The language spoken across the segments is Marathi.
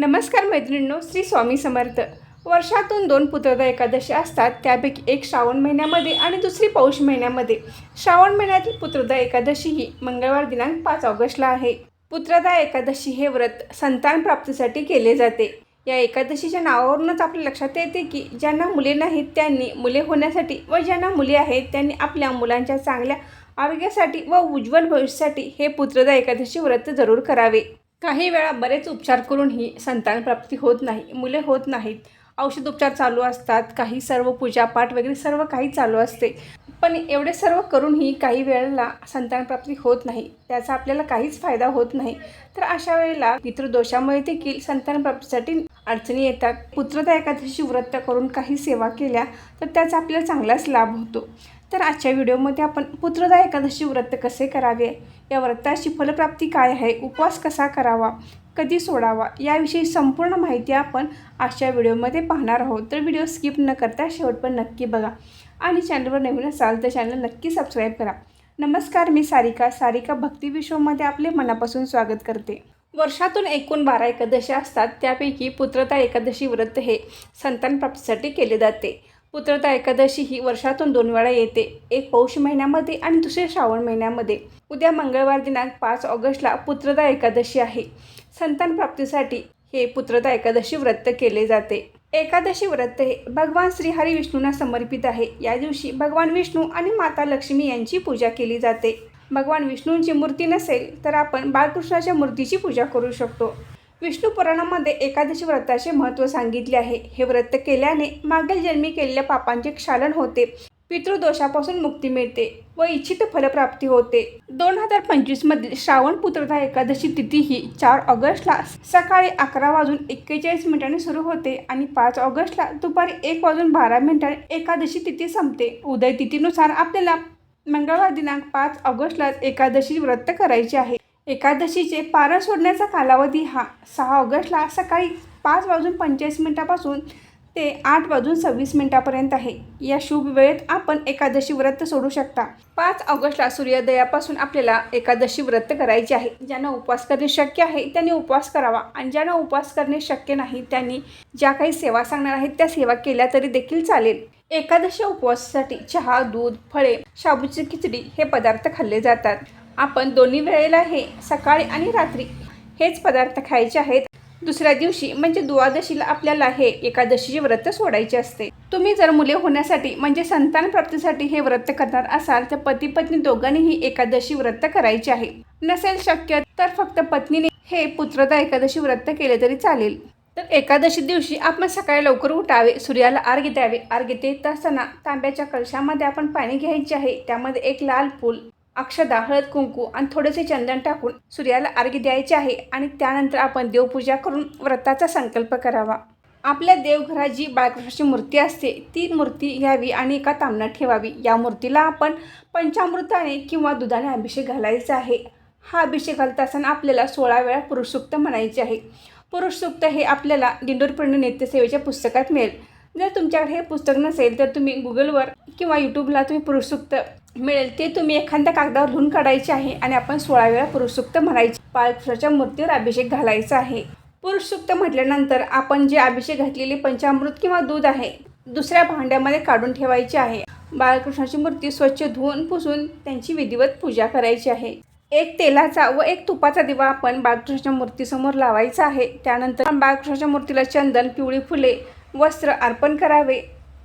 नमस्कार मैत्रिणींनो श्री स्वामी समर्थ. वर्षातून दोन पुत्रदा एकादशी असतात त्यापैकी एक श्रावण महिन्यामध्ये आणि दुसरी पौष महिन्यामध्ये. श्रावण महिन्यातील पुत्रदा एकादशी ही मंगळवार दिनांक पाच ऑगस्टला आहे. पुत्रदा एकादशी हे व्रत संतान प्राप्तीसाठी केले जाते. या एकादशीच्या नावावरूनच आपल्या लक्षात येते की ज्यांना मुले नाहीत त्यांनी मुले होण्यासाठी व ज्यांना मुले आहेत त्यांनी आपल्या मुलांच्या चांगल्या आरोग्यासाठी व उज्ज्वल भविष्यासाठी हे पुत्रदा एकादशी व्रत जरूर करावे. काही वेळा बरेच उपचार करूनही संतान प्राप्ती होत नाही मुले होत नाहीत. औषधोपचार चालू असतात काही सर्व पूजापाठ वगैरे सर्व काही चालू असते. पण एवढे सर्व करूनही काही वेळेला संतानप्राप्ती होत नाही त्याचा आपल्याला काहीच फायदा होत नाही. तर अशा वेळेला पितृदोषामुळे देखील संतानप्राप्तीसाठी अडचणी येतात. पुत्रदा एकादशी व्रत करून काही सेवा केल्या तर त्याचा आपल्याला चांगलाच लाभ होतो. तर आजच्या व्हिडिओमध्ये आपण पुत्रदा एकादशी व्रत कसे करावे या व्रताची फलप्राप्ती काय आहे उपवास कसा करावा कधी सोडावा याविषयी संपूर्ण माहिती आपण आजच्या व्हिडिओमध्ये पाहणार आहोत. तर व्हिडिओ स्किप न करता शेवट पण नक्की बघा. आणि चॅनलवर नवीन असाल तर चॅनल नक्की सबस्क्राईब करा. नमस्कार मी सारिका. सारिका भक्ती विश्वमध्ये आपले मनापासून स्वागत करते. वर्षातून एकूण बारा एकादशी असतात. त्यापैकी पुत्रता एकादशी व्रत हे संतान प्राप्तीसाठी केले जाते. पुत्रता एकादशी ही वर्षातून दोन वेळा येते. एक पौष महिन्यामध्ये आणि दुसरे श्रावण महिन्यामध्ये. उद्या मंगळवार दिनांक पाच ऑगस्टला पुत्रदा एकादशी आहे. संतान प्राप्तीसाठी हे पुत्रदा एकादशी व्रत केले जाते. एकादशी व्रत हे भगवान श्रीहरी विष्णूंना समर्पित आहे. या दिवशी भगवान विष्णू आणि माता लक्ष्मी यांची पूजा केली जाते. भगवान विष्णूंची मूर्ती नसेल तर आपण बाळकृष्णाच्या मूर्तीची पूजा करू शकतो. विष्णू पुराणामध्ये एकादशी व्रताचे महत्त्व सांगितले आहे. हे व्रत केल्याने मागील जन्मी केलेल्या पापांचे क्षालन होते. पितृदोषापासून मुक्ती मिळते व इच्छित फलप्राप्ती होते. दोन हजार पंचवीस मधील श्रावण पुत्रता एकादशी तिथी ही चार ऑगस्टला सकाळी अकरा वाजून एक्केचाळीस मिनिटांनी सुरू होते आणि पाच ऑगस्टला दुपारी एक वाजून बारा मिनिटांनी एकादशी तिथी संपते. उदय तिथीनुसार आपल्याला मंगळवार दिनांक पाच ऑगस्टला एकादशी व्रत करायचे आहे. एकादशीचे पारण सोडण्याचा कालावधी हा सहा ऑगस्टला सकाळी पाच वाजून पंचेचाळीस मिनिटापासून ते आठ वाजून सव्वीस मिनिटापर्यंत आहे. या शुभ वेळेत आपण एकादशी व्रत सोडू शकता. पाच ऑगस्टला सूर्योदयापासून आपल्याला एकादशी व्रत करायचे आहे. ज्यांना उपवास करणे शक्य आहे त्यांनी उपवास करावा. आणि ज्यांना उपवास करणे शक्य नाही त्यांनी ज्या काही सेवा सांगणार आहेत त्या सेवा केल्या तरी देखील चालेल. एकादशी उपवासासाठी चहा दूध फळे शाबूची खिचडी हे पदार्थ खाल्ले जातात. आपण दोन्ही वेळेला हे सकाळी आणि रात्री हेच पदार्थ खायचे आहेत. दुसऱ्या दिवशी म्हणजे द्वादशीला आपल्याला हे एकादशीचे व्रत सोडायचे असते. तुम्ही जर मुले होण्यासाठी म्हणजे संतान प्राप्तीसाठी हे व्रत करणार असाल तर पती पत्नी दोघांनीही एकादशी व्रत करायचे आहे. नसेल शक्य तर फक्त पत्नीने हे पुत्रदा एकादशी व्रत केले तरी चालेल. तर एकादशी दिवशी आपण सकाळी लवकर उठावे सूर्याला अर्घ्य द्यावे अर्घ्य देत असताना तांब्याच्या कलशामध्ये आपण पाणी घ्यायचे आहे. त्यामध्ये एक लाल फूल अक्षदा हळद कुंकू आणि थोडेसे चंदन टाकून सूर्याला अर्घ्य द्यायचे आहे आणि त्यानंतर आपण देवपूजा करून व्रताचा संकल्प करावा. आपल्या देवघरात जी बाळकृष्णाची मूर्ती असते ती मूर्ती घ्यावी आणि एका तामणात ठेवावी. या मूर्तीला आपण पंचामृताने किंवा दुधाने अभिषेक घालायचा आहे. हा अभिषेक घालत असताना आपल्याला सोळा वेळा पुरुषसुक्त म्हणायचे आहे. पुरुषसुक्त हे आपल्याला दिंडोरपूर्ण नित्यसेवेच्या पुस्तकात मिळेल. जर तुमच्याकडे हे पुस्तक नसेल तर तुम्ही गुगलवर किंवा यूट्यूबला तुम्ही पुरुषसुक्त मिळेल. ते तुम्ही एखाद्या कागदावर लिहून काढायचे आहे आणि आपण सोळा वेळा पुरुषसुक्त म्हणायचे. बाळकृष्णाच्या मूर्तीवर अभिषेक घालायचा आहे. पुरुष सूक्त म्हटल्यानंतर आपण जे अभिषेक घातलेले पंचामृत किंवा दूध आहे दुसऱ्या भांड्यामध्ये काढून ठेवायचे आहे. बाळकृष्णाची मूर्ती स्वच्छ धुवून पुसून त्यांची विधिवत पूजा करायची आहे. एक तेलाचा व एक तुपाचा दिवा आपण बाळकृष्णाच्या मूर्तीसमोर लावायचा आहे. त्यानंतर बाळकृष्णाच्या मूर्तीला चंदन पिवळी फुले वस्त्र अर्पण करावे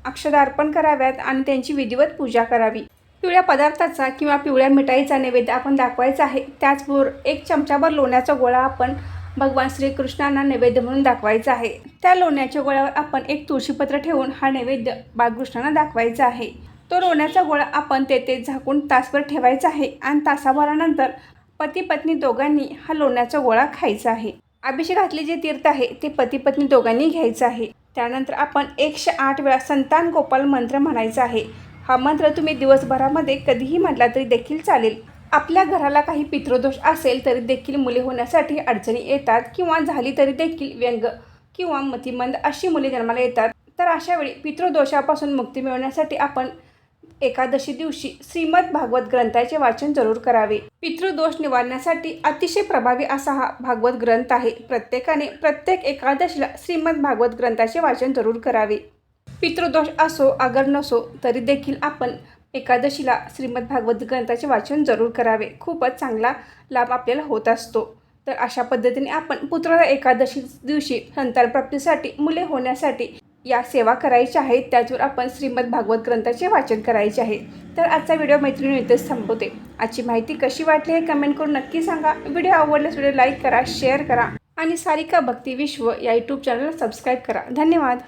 अक्षदा अर्पण कराव्यात आणि त्यांची विधिवत पूजा करावी. पिवळ्या पदार्थाचा किंवा पिवळ्या मिठाईचा नैवेद्य आपण दाखवायचा आहे. त्याचबरोबर एक चमचाभर लोण्याचा गोळा आपण भगवान श्रीकृष्णांना नैवेद्य म्हणून दाखवायचा आहे. त्या लोण्याच्या गोळ्यावर आपण एक तुळशीपत्र ठेवून हा नैवेद्य बाळकृष्णांना दाखवायचा आहे. तो लोण्याचा गोळा आपण तेथे झाकून तासभर ठेवायचा आहे आणि तासाभरानंतर पती पत्नी दोघांनी हा लोण्याचा गोळा खायचा आहे. अभिषेक घातले जे तीर्थ आहे ते पती पत्नी दोघांनी घ्यायचं आहे. त्यानंतर आपण एकशे आठ वेळा संतान गोपाल मंत्र म्हणायचा आहे. हा मंत्र तुम्ही दिवसभरामध्ये कधीही म्हटला तरी देखील चालेल. आपल्या घराला काही पितृदोष असेल तरी देखील मुले होण्यासाठी अडचणी येतात किंवा झाली तरी देखील व्यंग किंवा मतिमंद अशी मुले जन्माला येतात. तर अशावेळी पितृदोषापासून मुक्ती मिळवण्यासाठी आपण एकादशी दिवशी श्रीमद भागवत ग्रंथाचे वाचन जरूर करावे. पितृदोष निवारण्यासाठी अतिशय प्रभावी असा हा भागवत ग्रंथ आहे. प्रत्येकाने प्रत्येक एकादशीला श्रीमद भागवत ग्रंथाचे वाचन जरूर करावे. पितृदोष असो अगर नसो तरी देखील आपण एकादशीला श्रीमद भागवत ग्रंथाचे वाचन जरूर करावे. खूपच चांगला लाभ आपल्याला होत असतो. तर अशा पद्धतीने आपण पुत्र एकादशी दिवशी संतानप्राप्तीसाठी मुले होण्यासाठी या सेवा करायच्या आहेत त्याचवर आपण श्रीमद भागवत ग्रंथाचे वाचन करायचे आहे. तर आजचा व्हिडिओ मैत्रिणी इथेच थांबवते आजची माहिती कशी वाटली हे कमेंट करून नक्की सांगा. व्हिडिओ आवडल्यास व्हिडिओ लाईक करा शेअर करा आणि सारिका भक्ती विश्व या यूट्यूब चॅनलला सबस्क्राईब करा. धन्यवाद.